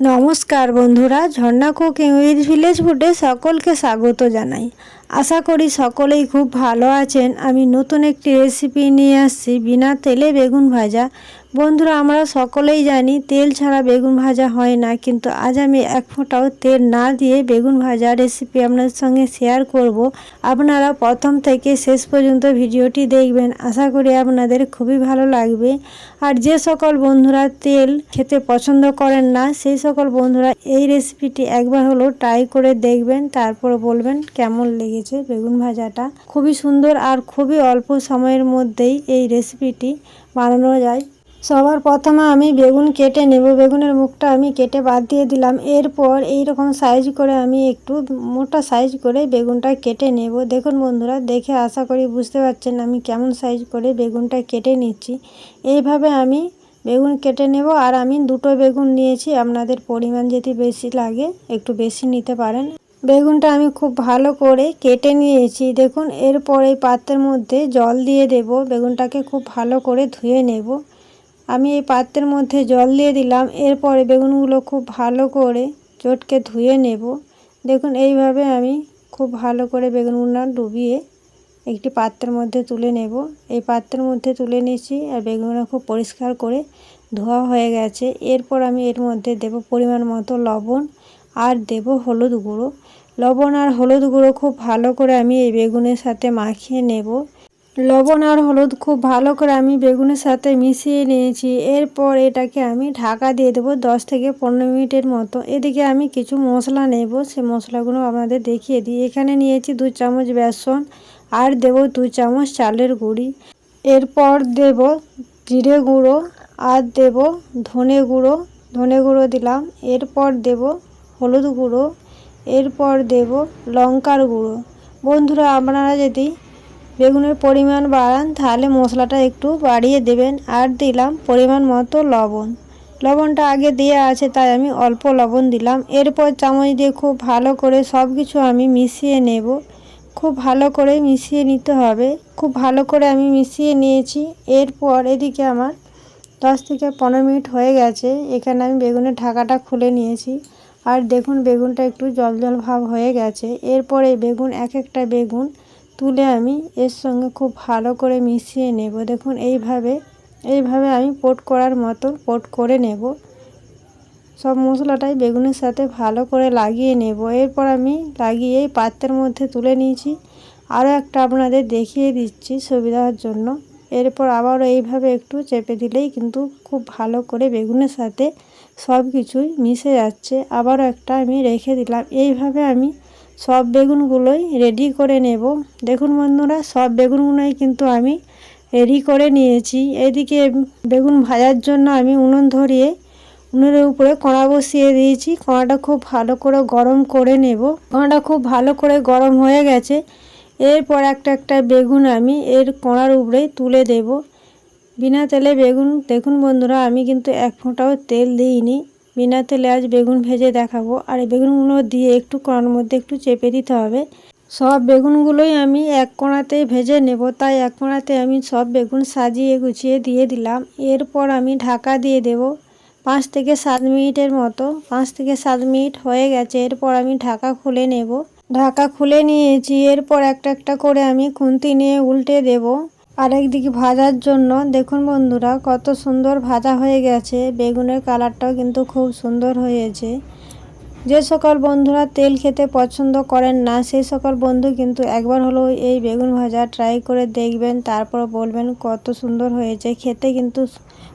নমস্কার বন্ধুরা, ঝর্ণা cooking with village ফুডে সকলকে স্বাগত জানাই। আশা করি সকলেই খুব ভালো আছেন। আমি নতুন একটি রেসিপি নিয়ে আসছি, বিনা তেলে বেগুন ভাজা। বন্ধুরা, আমরা সকলেই জানি তেল ছাড়া বেগুন ভাজা হয় না, কিন্তু আজ আমি এক ফোঁটাও তেল না দিয়ে বেগুন ভাজা রেসিপি আপনাদের সঙ্গে শেয়ার করব। আপনারা প্রথম থেকে শেষ পর্যন্ত ভিডিওটি দেখবেন, আশা করি আপনাদের খুবই ভালো লাগবে। আর যে সকল বন্ধুরা তেল খেতে পছন্দ করেন না, সেই সকল বন্ধুরা এই রেসিপিটি একবার হলো ট্রাই করে দেখবেন, তারপর বলবেন কেমন লেগেছে বেগুন ভাজাটা। খুবই সুন্দর আর খুবই অল্প সময়ের মধ্যেই এই রেসিপিটি বানানো যায়। সবার প্রথমে আমি বেগুন কেটে নেব। বেগুনের মুখটা আমি কেটে বাদ দিয়ে দিলাম। এরপর এই রকম সাইজ করে আমি একটু মোটা সাইজ করে বেগুনটা কেটে নেব। দেখুন বন্ধুরা, দেখে আশা করি বুঝতে পারছেন আমি কেমন সাইজ করে বেগুনটা কেটে নিচ্ছি। এইভাবে আমি বেগুন কেটে নেব আর আমি দুটো বেগুন নিয়েছি। আপনাদের পরিমাণ যদি বেশি লাগে, একটু বেশি নিতে পারেন। বেগুনটা আমি খুব ভালো করে কেটে নিয়েছি। দেখুন, এরপর এই পাত্রের মধ্যে জল দিয়ে দেব। বেগুনটাকে খুব ভালো করে ধুয়ে নেব। আমি এই পাত্রের মধ্যে জল দিয়ে দিলাম। এরপরে বেগুনগুলো খুব ভালো করে চটকে ধুয়ে নেব। দেখুন, এইভাবে আমি খুব ভালো করে বেগুনগুলো ডুবিয়ে একটি পাত্রের মধ্যে তুলে নেব। এই পাত্রের মধ্যে তুলে নিয়েছি আর বেগুনগুলো খুব পরিষ্কার করে ধোয়া হয়ে গেছে। এরপর আমি এর মধ্যে দেব পরিমাণ মতো লবণ আর দেব হলুদ গুঁড়ো। লবণ আর হলুদ গুঁড়ো খুব ভালো করে আমি এই বেগুনের সাথে মাখিয়ে নেব। লবণ আর হলুদ খুব ভালো করে আমি বেগুনের সাথে মিশিয়ে নিয়েছি। এরপর এটাকে আমি ঢাকা দিয়ে দেবো দশ থেকে পনেরো মিনিটের মতো। এদিকে আমি কিছু মশলা নেব, সে মশলাগুলো আপনাদের দেখিয়ে দিই। এখানে নিয়েছি দু চামচ বেসন আর দেব দু চামচ চালের গুঁড়ি। এরপর দেব জিরে গুঁড়ো আর দেব ধনে গুঁড়ো ধনে গুঁড়ো দিলাম। এরপর দেব হলুদ গুঁড়ো, এরপর দেব লঙ্কার গুঁড়ো। বন্ধুরা, আপনারা যদি বেগুনের পরিমাণ বাড়ান, তাহলে মশলাটা একটু বাড়িয়ে দেবেন। আর দিলাম পরিমাণ মতো লবণ। লবণটা আগে দেওয়া আছে, তাই আমি অল্প লবণ দিলাম। এরপর চামচ দিয়ে খুব ভালো করে সব কিছু আমি মিশিয়ে নেব। খুব ভালো করে মিশিয়ে নিতে হবে। খুব ভালো করে আমি মিশিয়ে নিয়েছি। এরপর এদিকে আমার দশ থেকে পনেরো মিনিট হয়ে গেছে। এখানে আমি বেগুনের ঢাকাটা খুলে নিয়েছি। আর দেখুন, বেগুনটা একটু জল জল ভাব হয়ে গেছে। এরপর বেগুন, এক একটা বেগুন তুলে আমি এর সঙ্গে খুব ভালো করে মিশিয়ে নেব। দেখুন, এইভাবে এইভাবে আমি পোট করার মতো পোট করে নেব। সব মশলাটাই বেগুনের সাথে ভালো করে লাগিয়ে নেব। এরপর আমি লাগিয়ে পাত্রের মধ্যে তুলে নিয়েছি। আরও একটা আপনাদের দেখিয়ে দিচ্ছি সুবিধার জন্য। এরপর আবারও এইভাবে একটু চেপে দিলেই কিন্তু খুব ভালো করে বেগুনের সাথে সব কিছুই মিশে যাচ্ছে। আবারও একটা আমি রেখে দিলাম। এইভাবে আমি সব বেগুনগুলোই রেডি করে নেব। দেখুন বন্ধুরা, সব বেগুনগুলোই কিন্তু আমি রেডি করে নিয়েছি। এদিকে বেগুন ভাজার জন্য আমি উনুন ধরিয়ে, উনুনের উপরে কড়া বসিয়ে দিয়েছি। কড়াটা খুব ভালো করে গরম করে নেব। কড়াটা খুব ভালো করে গরম হয়ে গেছে। এরপর একটা একটা বেগুন আমি এর কড়ার উপরে তুলে দেব। বিনা তেলে বেগুন, দেখুন বন্ধুরা, আমি কিন্তু এক ফোঁটাও তেল দিইনি। বিনা তেলে আজ বেগুন ভেজে দেখাবো। আর বেগুনগুলো দিয়ে একটু কড়ার মধ্যে একটু চেপে দিতে হবে। সব বেগুনগুলোই আমি এক কোণাতেই ভেজে নেব। তাই এক কোণাতে আমি সব বেগুন সাজিয়ে গুছিয়ে দিয়ে দিলাম। এরপর আমি ঢাকা দিয়ে দেব পাঁচ থেকে সাত মিনিটের মতো। পাঁচ থেকে সাত মিনিট হয়ে গেছে। এরপর আমি ঢাকা খুলে নেব। ঢাকা খুলে নিয়েছি। এরপর একটা একটা করে আমি খুন্তি নিয়ে উল্টে দেব। আরেকদিকে ভাজার জন্য, দেখুন বন্ধুরা, কত সুন্দর ভাজা হয়ে গেছে। বেগুনের কালারটাও কিন্তু খুব সুন্দর হয়েছে। যে সকল বন্ধুরা তেল খেতে পছন্দ করেন না, সেই সকল বন্ধু কিন্তু একবার হলেও এই বেগুন ভাজা ট্রাই করে দেখবেন, তারপর বলবেন কত সুন্দর হয়েছে। খেতে কিন্তু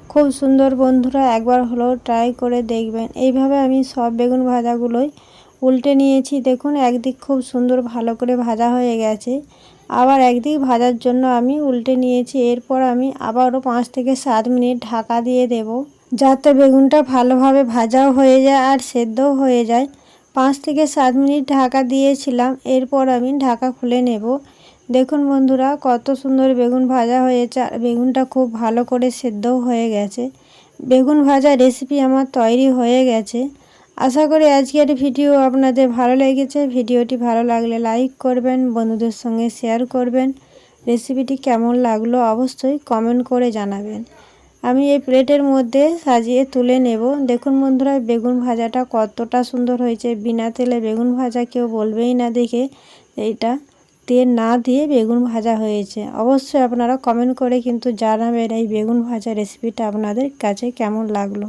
খুব সুন্দর বন্ধুরা, একবার হলেও ট্রাই করে দেখবেন। এইভাবে আমি সব বেগুন ভাজাগুলোই উল্টে নিয়েছি। দেখুন, একদিক খুব সুন্দর ভালো করে ভাজা হয়ে গেছে। আবার একদিক ভাজার জন্য আমি উল্টে নিয়েছি। এরপর আমি আবারও পাঁচ থেকে সাত মিনিট ঢাকা দিয়ে দেব। যাতে বেগুনটা ভালোভাবে ভাজাও হয়ে যায় আর সেদ্ধও হয়ে যায়। পাঁচ থেকে সাত মিনিট ঢাকা দিয়েছিলাম। এরপর আমি ঢাকা খুলে নেব। দেখুন বন্ধুরা, কত সুন্দর বেগুন ভাজা হয়েছে আর বেগুনটা খুব ভালো করে সেদ্ধও হয়ে গেছে। বেগুন ভাজা রেসিপি আমার তৈরি হয়ে গেছে। আশা করি আজকের ভিডিও আপনাদের ভালো লেগেছে। ভিডিওটি ভালো লাগলে লাইক করবেন, বন্ধুদের সঙ্গে শেয়ার করবেন। রেসিপিটি কেমন লাগল অবশ্যই কমেন্ট করে জানাবেন। আমি এই প্লেটের মধ্যে সাজিয়ে তুলে নেব। দেখুন বন্ধুরা, বেগুন ভাজাটা কতটা সুন্দর হয়েছে। বিনা তেলে বেগুন ভাজা কেউ বলবেই না দেখে এইটা তেল না দিয়ে বেগুন ভাজা হয়েছে। অবশ্যই আপনারা কমেন্ট করে কিন্তু জানাবেন এই বেগুন ভাজা রেসিপিটা আপনাদের কাছে কেমন লাগল।